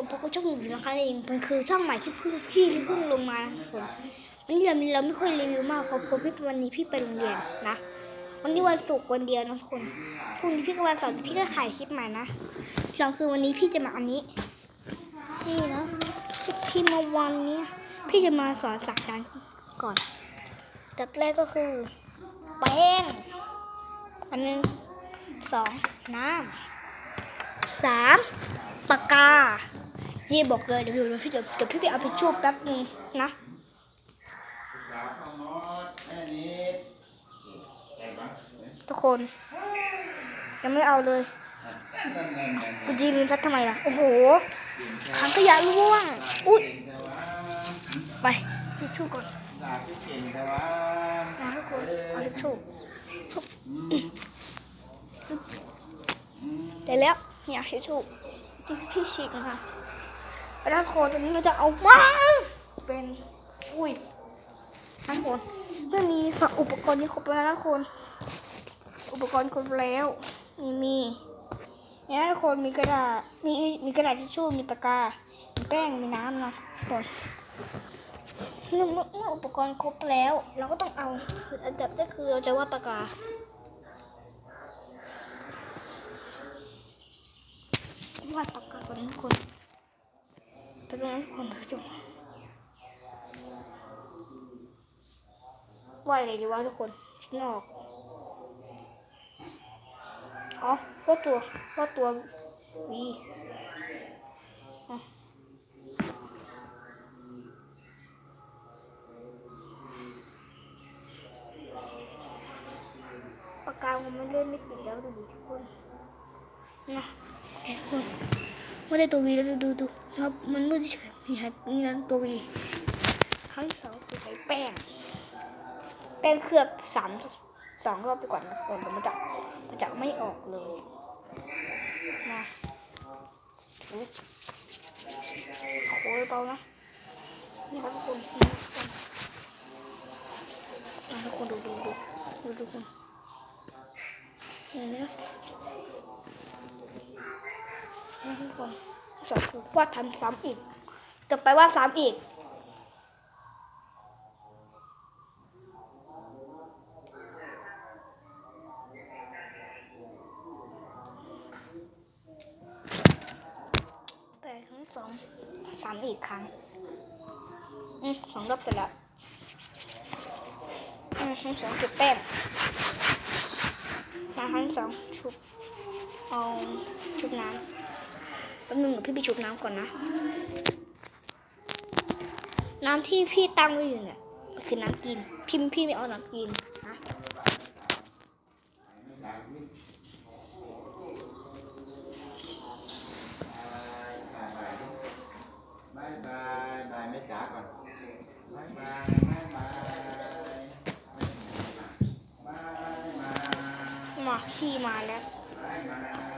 ผมพบกับช่องหนึ่นะคะเองมันคือช่องใหม่ที่เพิ่งพี่เพิ่งลงมานะครับผมวันนี้เราเราไม่ค่อยรีวิวมากเพราะผมพี่วันนี้พี่ไปโรงเรียนนะวันนี้วันศุกร์วันเดียวนะทุกคนพรุ่งนี้พี่ก็วันเสาร์พี่ก็ถ่ายคลิปใหม่นะสองคือวันนี้พี่จะมาอันนี้ นี่นะพี่มาวันนี้ พี่จะมาสอนสักการก่อนจับแรกก็คือแป้งอันหนึ่งสองน้ำสามปากกา นี่บอกเลยเดี๋ยวเดี๋ยวพี่เดี๋ยวเดี๋ยวพี่ไปเอาไปชูบแป๊บนึงนะทุกคน ยังไม่เอาเลยนั่นนั่นนั่นกูยืนซัดทำไมล่ะ โอ้โหถังขยะร่วง อุ้ยแต่ว่าไปทิชชู่ก่อนนะทุกคนเอาทิชชู่ได้แล้วเนี่ยทิชชู่ที่พี่ฉีกนะคะ แล้วทุกคนตอนนี้เราจะเอามาเป็นอุ้ยทุกคนเมื่อมีสักอุปกรณ์ที่ครบแล้วนะคน อุปกรณ์ครบแล้วมีมีนี่ยทุกคนมีกระดาษมีมีกระดาษทิชชู่มีปากกา มีแป้งมีน้ำนะทุกคนเมื่อเมื่อเมื่ออุปกรณ์ครบแล้ว เราก็ต้องเอาอันดับแรกคือเราจะวาดปากกาวาดปากกาก่อนทุกคน ไปดูนะทุกคนผู้ชมวาดอะไรดีวะทุกคนคิดไม่ออกอ๋อว่าตัวว่าตัววีปากกาผมมันเล่นไม่ติดแล้วดูดิทุกคนนะทุกคน ไม่ได้ตัววีแล้วดูดูดูครับมันมืดเฉยๆมีฮะนี่นะตัววีครั้งที่สองคือใช้แป้ง แป้งเคลือบสามสองรอบไปก่อนนะทุกคนมันจะมันจะไม่ออกเลยมาถูโอ้ยเบานะนี่ครับทุกคนนี่ทุกคนอ่ทุกคนดูดูดูดูทุกคนนี่นะ ทุกคนสองคือวาดทำซ้ำอีกต่อไปวาดซ้ำอีกไปครั้งสองสามอีกครั้งอืมสองรอบเสร็จแล้วอืมครั้งสองจุดแป้งมาครั้งสองชุบเอาชุบน้ำ ป๊บนึงพี่ไปชุบน้ำก่อนนะ น้ำที่พี่ตั้งไว้อยู่เนี่ยคือน้ำกิน พี่พี่ไม่เอาน้ำกินนะมาก่อนบายบายบายบายบายบายมาพี่มาแล้ว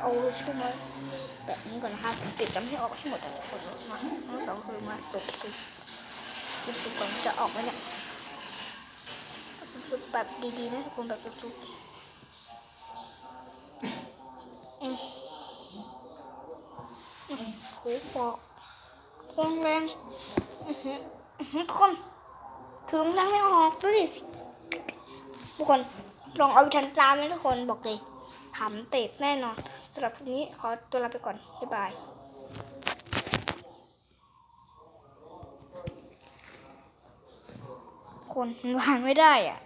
เอาชุบมา แบบนี้ก่อนนะครับปิดจำให้ออกให้หมดแต่ละคนมาทั้งสองคือมาสุกสิปิดดูก่อนจะออกไหมเนี่ยแบบดีๆนะทุกคนแบบตุ๊กๆอืมอืมโหปอกแรงแรงอื้อหือทุกคนถือแรงไม่ออกดูดิทุกคนลองเอาไปทันตามนะทุกคนบอกเลย ขำเตะแน่นอนสำหรับวันนี้ขอตัวลาไปก่อน บ๊ายบายคนมันวางไม่ได้อะ